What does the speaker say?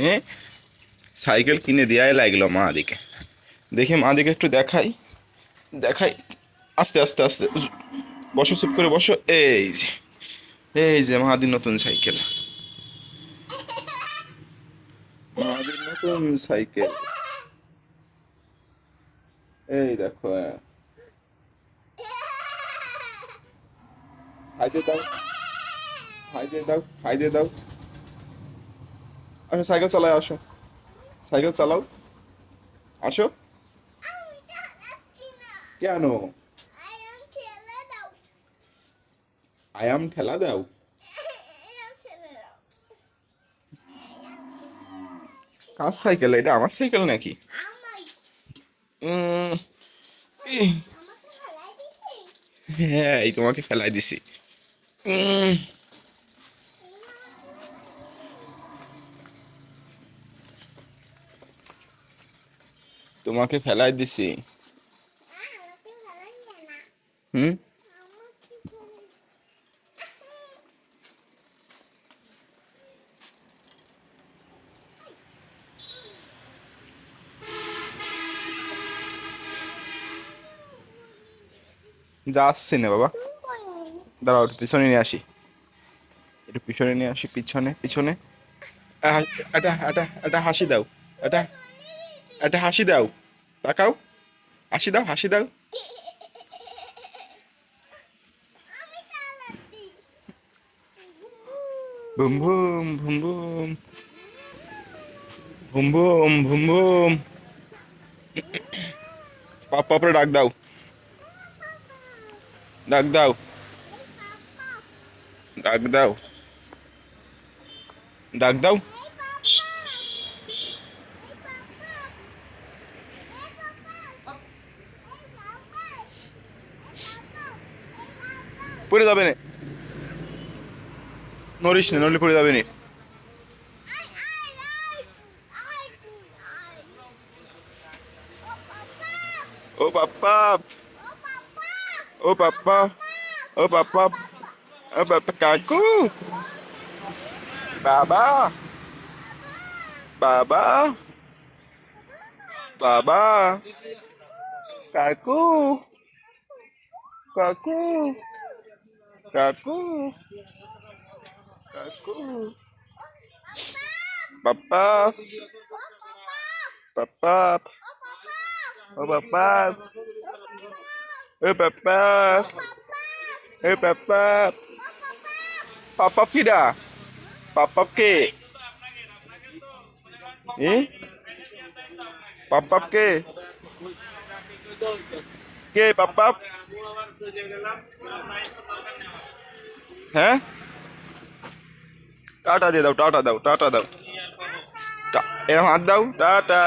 হ্যাঁ সাইকেল কিনে দেওয়াই লাগল মা দিকে দেখি মা দিকে একটু দেখাই। দেখাই। আস্তে আস্তে আস্তে। বসো, চুপ করে বসো। এই যে এই যে মাহাদির নতুন সাইকেল। নতুন সাইকেল। এই দেখো। হাইতে দাও। হাইতে দাও। হাইতে দাও। আসো সাইকেল চালায় আসো। সাইকেল চালাও। আসো। কেন? আয়াম ঠেলা দাও। কার সাইকেল? এটা আমার সাইকেল নাকি? হ্যাঁ এই তোমাকে ফেলাই দিছি। তোমাকে ফেলাই দিছি। হুম? যা আসছি না বাবা। দাঁড়াও একটু পিছনে নিয়ে আসি। একটু পিছনে নিয়ে আসি পিছনে পিছনে। আহ, একটা একটা হাসি দাও। একটা একটা হাসি দাও। তাকাও হাসি দাও হাসি দাও boom boom boom boom boom boom boom boom পাপ পাপরে ডাক দাও ডাক দাও ডাক দাও ডাক দাও পড়ে যাবে না। নড়িস না, নড়লে পড়ে যাবে না। ও পাপ্পা। ও পাপ্পা। ও পাপ্পা। ও পাপ্পা, কাকু। বাবা। বাবা। বাবা। কাকু। কাকু। Kaku. Kaku. Papa. Papa. Oh papa. Eh papa. Eh papa. Papa kida. Papa ke. Eh? Papa ke. Ke papa. হ্যাঁ? টাটা দিয়ে দাও টাটা দাও টাটা দাও। এরকম হাত দাও টাটা।